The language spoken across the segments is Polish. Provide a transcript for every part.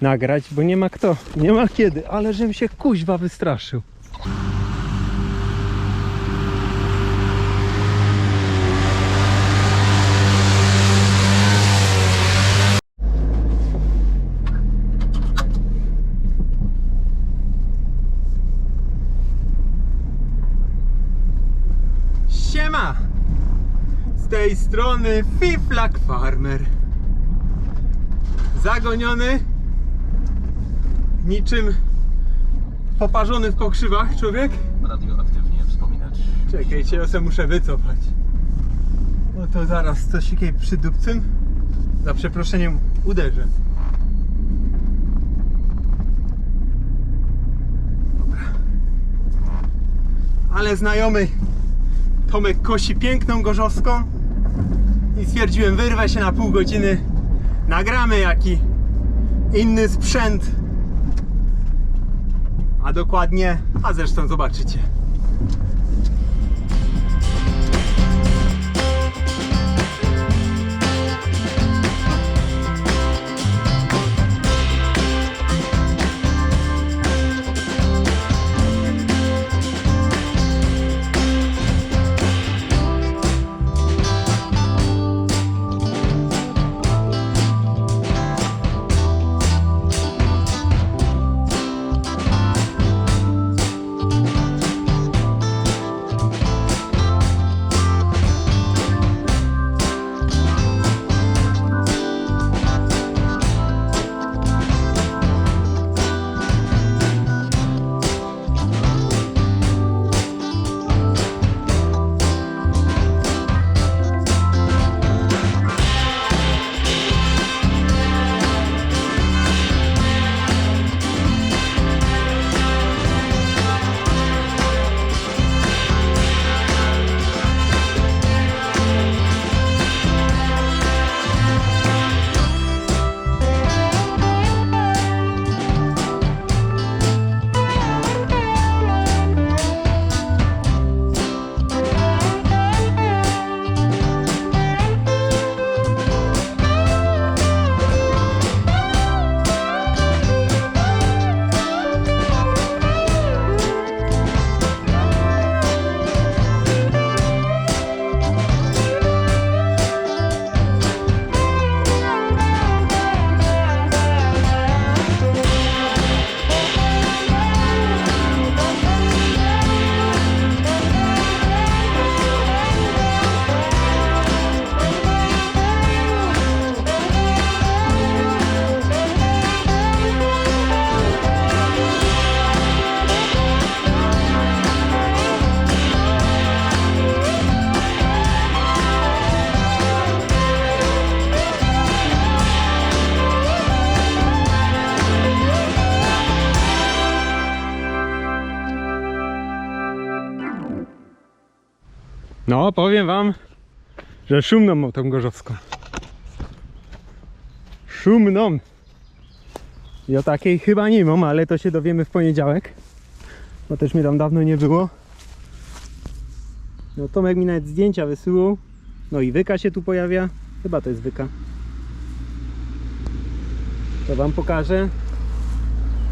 nagrać, bo nie ma kto, nie ma kiedy, ale żem się kuźwa wystraszył. Siema! Z tej strony Fiflak Farmer. Zagoniony niczym poparzony w pokrzywach człowiek. radioaktywnie wspominać. Czekajcie, ja se muszę wycofać. No to zaraz coś takiej przy dupcym. Za przeproszeniem uderzę. Dobra. Ale znajomy Tomek kosi piękną gorzowską i stwierdziłem wyrwę się na pół godziny nagramy jaki inny sprzęt a dokładnie, a zresztą zobaczycie No, powiem wam, że szumną mam tą gorzowską. Szumną. O takiej chyba nie mam, ale to się dowiemy w poniedziałek. Bo też mnie tam dawno nie było. No Tomek mi nawet zdjęcia wysyłał. No i wyka się tu pojawia. Chyba to jest wyka. To wam pokażę.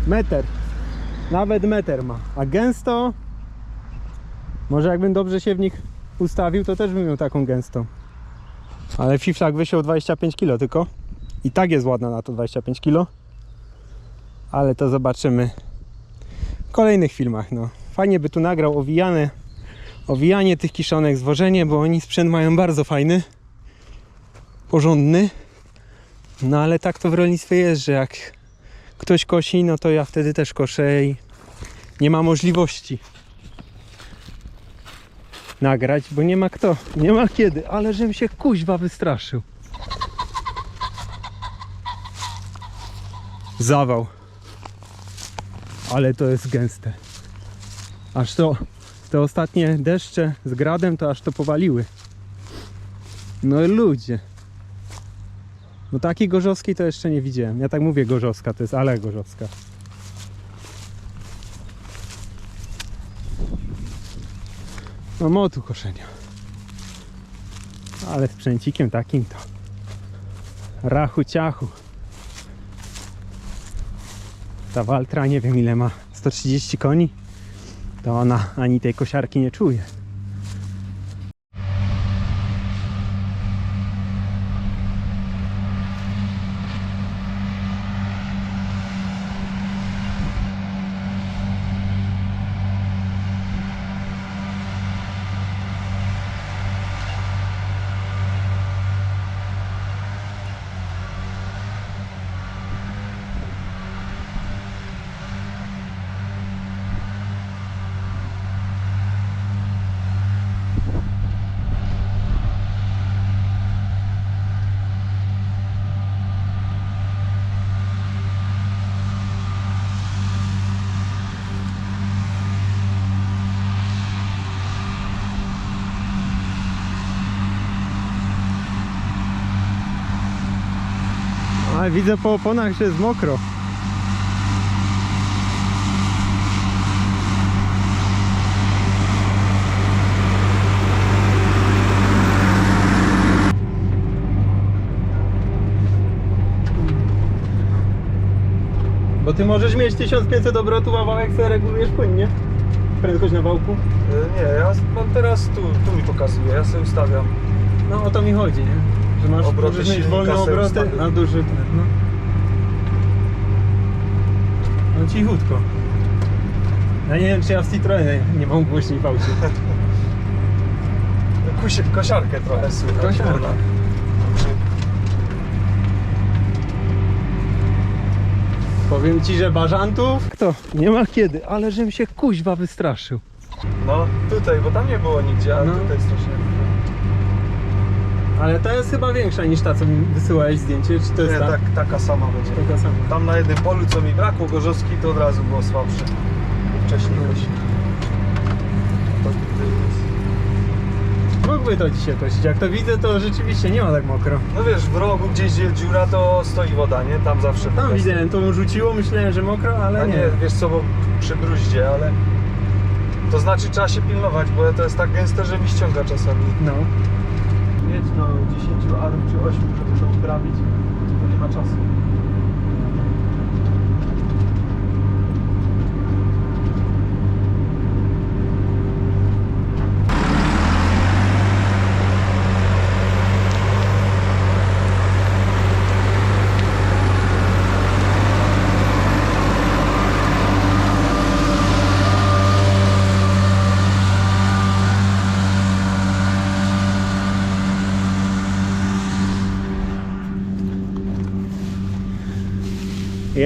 Meter. Nawet meter ma. A gęsto. Może jakbym dobrze się w nich ustawił, to też bym miał taką gęstą. Ale fiflak wysiął 25 kg tylko. I tak jest ładna na to 25 kg. Ale to zobaczymy w kolejnych filmach. No. Fajnie by tu nagrał owijane, owijanie tych kiszonek, zwożenie, bo oni sprzęt mają bardzo fajny, porządny. No ale tak to w rolnictwie jest, że jak ktoś kosi, no to ja wtedy też koszę i nie ma możliwości nagrać, bo nie ma kto, nie ma kiedy, ale żem się kuźwa wystraszył. Zawał. Ale to jest gęste. Aż to, te ostatnie deszcze z gradem to aż to powaliły. No ludzie. No takiej gorzowskiej to jeszcze nie widziałem. Ja tak mówię gorzowska, to jest ale gorzowska. No motu koszenia. Ale sprzęcikiem takim to rachu ciachu. Ta Waltra nie wiem ile ma, 130 koni, to ona ani tej kosiarki nie czuje. Ale widzę po oponach, że jest mokro. Bo ty możesz mieć 1500 obrotów, a wałek sobie regulujesz płynnie. Prędkość na wałku. E, Nie, ja mam teraz tu, tu mi pokazuje, ja sobie ustawiam. No o to mi chodzi, nie? Masz Obroty możesz mieć silnika wolne obroty, ustawię. a duży ten, no. No cichutko. Ja nie wiem czy ja w Citroenie nie mam głośniej w aucie. Kusie, kosiarkę trochę słychać. Kosiarka. Powiem ci, że bażantów... Kto? Nie ma kiedy, ale żebym się kuźwa wystraszył. No, tutaj, bo tam nie było nigdzie, ale No. tutaj strasznie. Ale ta jest chyba większa niż ta, co mi wysyłałeś zdjęcie, czy to jest Nie, ta? tak, taka sama będzie. Taka sama. Tam na jednym polu, co mi brakło, gorzowski, to od razu było słabsze. Wcześniej kosi. To. Mógłby to dzisiaj kosić. Jak to widzę, to rzeczywiście nie ma tak mokro. No wiesz, w rogu gdzieś jest dziura, to stoi woda, nie? Tam zawsze Tam widziałem, to rzuciło, myślałem, że mokro, ale A nie. nie, wiesz co, bo przy bruździe, ale to znaczy trzeba się pilnować, bo to jest tak gęste, że mi ściąga czasami. No. Mieć no 10 arów czy 8, żeby to uprawić, to nie ma czasu.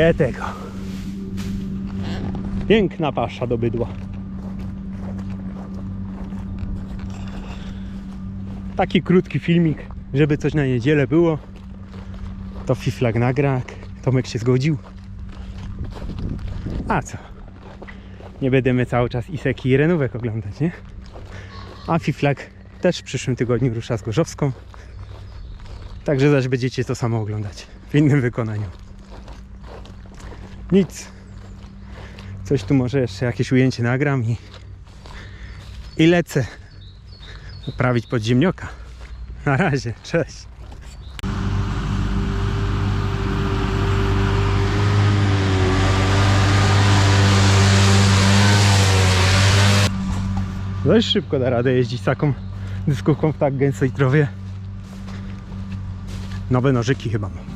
Je tego. Piękna pasza do bydła. Taki krótki filmik, żeby coś na niedzielę było. To Fiflag nagra, Tomek się zgodził. A co? Nie będziemy cały czas Iseki i Renówek oglądać, nie? A Fiflag też w przyszłym tygodniu rusza z Gorzowską. Także zaś będziecie to samo oglądać w innym wykonaniu. Nic. Coś tu może jeszcze jakieś ujęcie nagram i, i lecę poprawić podziemnioka. Na razie, cześć. Dość szybko da radę jeździć taką dyskówką w tak gęstej trawie. Nowe nożyki chyba mam.